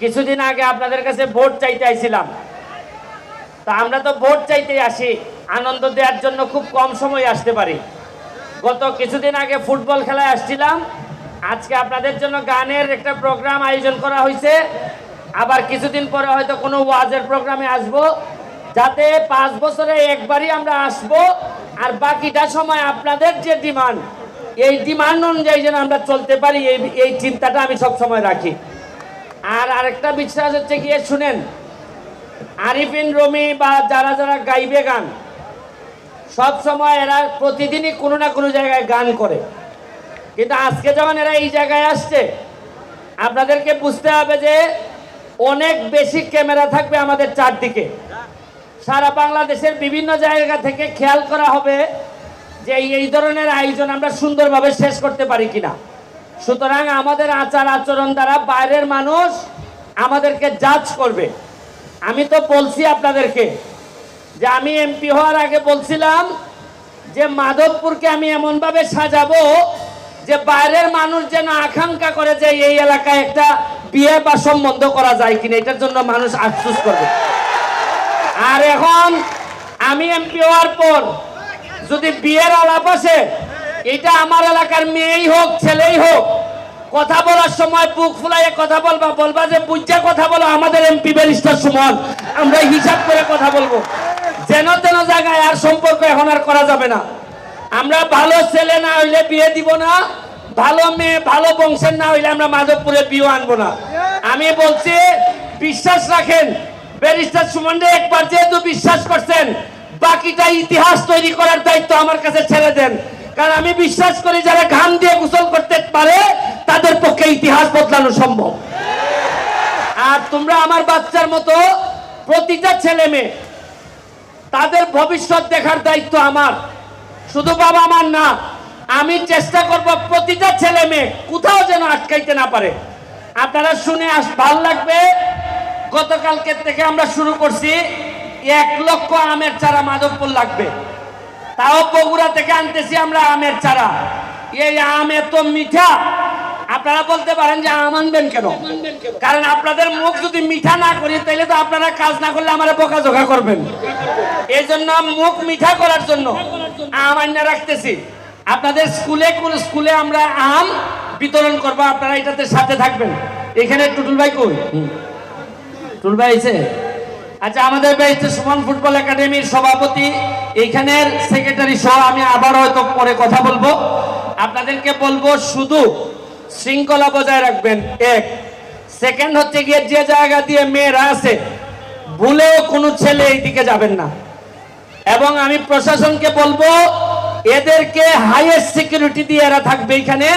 কিছুদিন আগে আপনাদের কাছে ভোট চাইতে আইছিলাম। তা আমরা তো ভোট চাইতে আসি, আনন্দ দেওয়ার জন্য খুব কম সময় আসতে পারি। গত কিছুদিন আগে ফুটবল খেলায় আসছিলাম, আজকে আপনাদের জন্য গানের একটা প্রোগ্রাম আয়োজন করা হয়েছে আবার কিছুদিন পরে হয়তো কোনো ওয়াজের প্রোগ্রামে আসব, যাতে পাঁচ বছরে একবারই আমরা আসব, আর বাকিটা সময় আপনাদের যে ডিমান্ড, এই ডিমান্ড অনুযায়ী যেন আমরা চলতে পারি, এই এই চিন্তাটা আমি সব সময় রাখি। আর আরেকটা বিশ্বাস হচ্ছে গিয়ে শুনেন, আরিফিন, রমি বা যারা যারা গাইবে গান, সব সময় এরা প্রতিদিনই কোনো না কোনো জায়গায় গান করে। কিন্তু আজকে যখন এরা এই জায়গায় আসছে, আপনাদেরকে বুঝতে হবে যে অনেক বেশি ক্যামেরা থাকবে আমাদের চারদিকে। সারা বাংলাদেশের বিভিন্ন জায়গা থেকে খেয়াল করা হবে যে এই ধরনের আয়োজন আমরা সুন্দরভাবে শেষ করতে পারি কিনা। সুতরাং আমাদের আচার আচরণ দ্বারা বাইরের মানুষ আমাদেরকে জাজ করবে। আমি তো বলছি আপনাদেরকে যে আমি এমপি হওয়ার আগে বলছিলাম যে মাধবপুরকে আমি এমনভাবে সাজাবো যে বাইরের মানুষ যেন আকাঙ্ক্ষা করে যে এই এলাকায় একটা বিয়ে বা সম্বন্ধ করা যায় কিনা, এটার জন্য মানুষ আফসুস করবে। আর এখন আমি এমপি হওয়ার পর যদি বিয়ের আলাপ আসে এটা আমার এলাকার মেয়েই হোক, ছেলেই হোক, কথা বলার সময় বুক ফুলাইয়ে কথা বলবা বলবা যে বুঝা কথা বলো, আমাদের এমপি ব্যারিস্টার সুমন, আমরা হিসাব করে কথা বলব। যেন তেন জায়গায় আর সম্পর্ক এখন আর করা যাবে না। আমরা ভালো ছেলে না হইলে বিয়ে দিব না, ভালো মেয়ে, ভালো বংশের না হইলে আমরা মাধবপুরে বিয়ে আনব না। আমি বলছি, বিশ্বাস রাখেন, ব্যারিস্টার সুমনরে একবার যেহেতু বিশ্বাস করছেন, বাকিটা ইতিহাস তৈরি করার দায়িত্ব আমার কাছে ছেড়ে দেন। কারণ আমি বিশ্বাস করি যারা ঘাম দিয়ে গোসল করতে পারে, তাদের পক্ষে ইতিহাস বদলানো সম্ভব। আর তোমরা আমার বাচ্চার মতো প্রতিটা ছেলে মেয়ে, তাদের ভবিষ্যৎ দেখার দায়িত্ব আমার। শুধু বাবা আমার না, আমি চেষ্টা করব প্রতিটা ছেলে মেয়ে কোথাও যেন আটকাইতে না পারে। আপনারা শুনে আস, ভালো লাগবে। গতকালকে থেকে আমরা শুরু করছি, এক লক্ষ আমের চারা মাধবপুর লাগবে। তাও বগুড়া থেকে আনতেছি আমরা আমের চারা। এই আম এত মিঠা। আপনারা বলতে পারেন যে আম আনবেন কেন? কারণ আপনাদের মুখ যদি মিঠা না করি তাহলে তো আপনারা কাজ না করলে আমার বোকা করবেন। এই জন্য মুখ মিঠা করার জন্য আম আইনা রাখতেছি। আপনাদের স্কুলে কোন স্কুলে আমরা আম বিতরণ করব, আপনারা এটাতে সাথে থাকবেন। এখানে টুটুল ভাই কই? টুটুল ভাই আছে আচ্ছা আমাদের বেরিস্টার সুমন ফুটবল একাডেমির সভাপতি এইখানের সেক্রেটারি সহ আমি আবার হয়তো পরে কথা বলব। আপনাদেরকে বলব, শুধু শৃঙ্খলা বজায় রাখবেন। এক সেকেন্ড হচ্ছে গিয়ে যে জায়গা দিয়ে মেয়েরা আছে, ভুলেও কোনো ছেলে এইদিকে যাবেন না। এবং আমি প্রশাসনকে বলব, এদেরকে হাইয়েস্ট সিকিউরিটি দিয়ে এরা থাকবে এখানে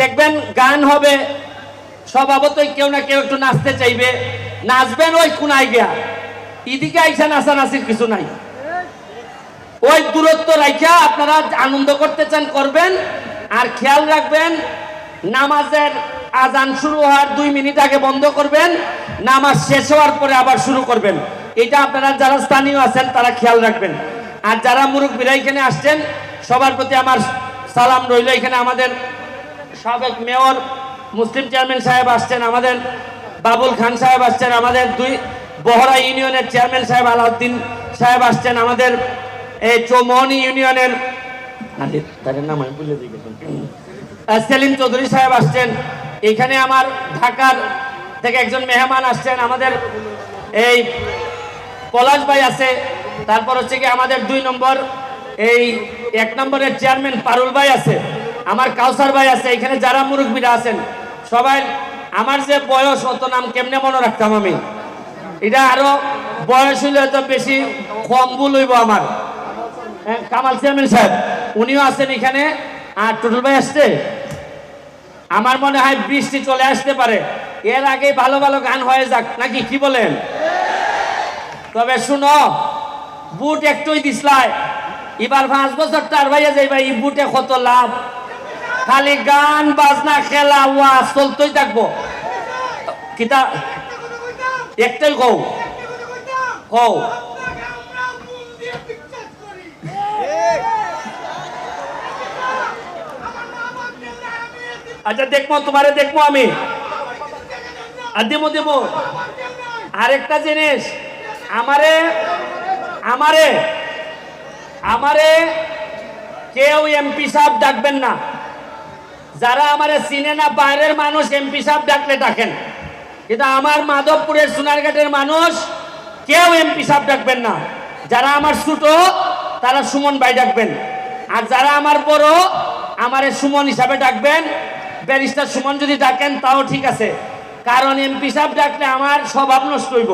দেখবেন, গান হবে, স্বভাবতই কেউ না কেউ একটু নাচতে চাইবে। নাচবেন ওই কোনায় গিয়া। এদিকে আইসা নাচানাচির কিছু নাই। ওই দূরত্ব রাখা আপনারা আনন্দ করতে চান, করবেন। আর খেয়াল রাখবেন, নামাজের আজান শুরু হওয়ার দুই মিনিট আগে বন্ধ করবেন, নামাজ শেষ হওয়ার পরে আবার শুরু করবেন। এটা আপনারা যারা স্থানীয় আছেন, তারা খেয়াল রাখবেন। আর যারা মুরব্বীরা এখানে আসছেন, সবার প্রতি আমার সালাম রইল। এখানে আমাদের সাবেক মেয়র, মুসলিম চেয়ারম্যান সাহেব আসছেন, আমাদের বাবুল খান সাহেব আসছেন, আমাদের দুই বহরা ইউনিয়নের চেয়ারম্যান সাহেব আলাউদ্দিন সাহেব আসছেন আমাদের, এই চৌমোহনী ইউনিয়নের। নাম দিই সেলিম চৌধুরী সাহেব আসছেন। এখানে আমার ঢাকার থেকে একজন মেহমান আসছেন। আমাদের এই পলাশ ভাই আছে। তারপর হচ্ছে কি আমাদের দুই নম্বর, এই এক নম্বরের চেয়ারম্যান পারুল ভাই আছে। আমার কাউসার ভাই আছে। এখানে যারা মুরব্বীরা আছেন, সবাই, আমার যে বয়স অত নাম কেমনে মনে রাখতাম আমি? এটা আরও বয়স হইলে হয়তো বেশি কম ভুল হইব আমার। হ্যাঁ, কামাল চেয়ারম্যান সাহেব উনিও আছেন এখানে আর টুটুল ভাই আসছে। আমার মনে হয় বৃষ্টি চলে আসতে পারে। এর আগে ভালো ভালো গান হয়ে যাক নাকি কি বলেন? তবে শুনো বুট একটুই দিসলাই এবার পাঁচ বছর তার ভাইয়া যাইবা এই বুটে কত লাভ? খালি গান বাজনা খেলা ওয়া চলতেই থাকব। কিতা একটাই কও। কও। আচ্ছা দেখব, তোমারে দেখব আমি। আর দিমু দিমু আরেকটা জিনিস, আমারে আমারে আমারে কেউ এমপি সাহেব ডাকবেন না। যারা আমারে চিনে না, বাইরের মানুষ এমপি সাহেব ডাকলে ডাকেন। কিন্তু আমার মাধবপুরের সোনারঘাটের মানুষ, কেউ এমপি সাহেব ডাকবেন না। যারা আমার ছোট, তারা সুমন ভাই ডাকবেন। আর যারা আমার বড়, আমারে সুমন হিসাবে ডাকবেন। ব্যারিস্টার সুমন যদি ডাকেন, তাও ঠিক আছে। কারণ এমপি সাহেব ডাকলে আমার স্বভাব নষ্ট হইব।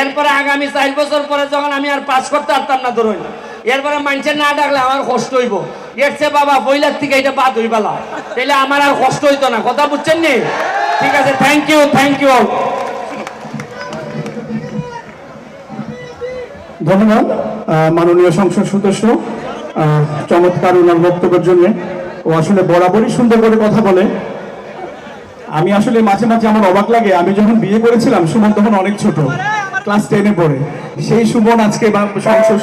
এরপরে আগামী চার বছর পরে যখন আমি আর পাস করতে পারতাম না ধরুন, এরপরে মানুষের না ডাকলে আমার কষ্ট হইব। এর বাবা, বইলার থেকে এটা বাদ হইবালা। তাইলে আমার আর কষ্ট হইতো না। কথা বুঝছেন নি? ঠিক আছে থ্যাংক ইউ থ্যাংক ইউ ধন্যবাদ মাননীয় সংসদ সদস্য চমৎকার ওনার বক্তব্যের জন্য। ও আসলে বরাবরই সুন্দর করে কথা বলে। আমি আসলে মাঝে মাঝে আমার অবাক লাগে, আমি যখন বিয়ে করেছিলাম, সুমন তখন অনেক ছোট ক্লাস টেনে পড়ে। সেই সুমন আজকে বা- সংসদ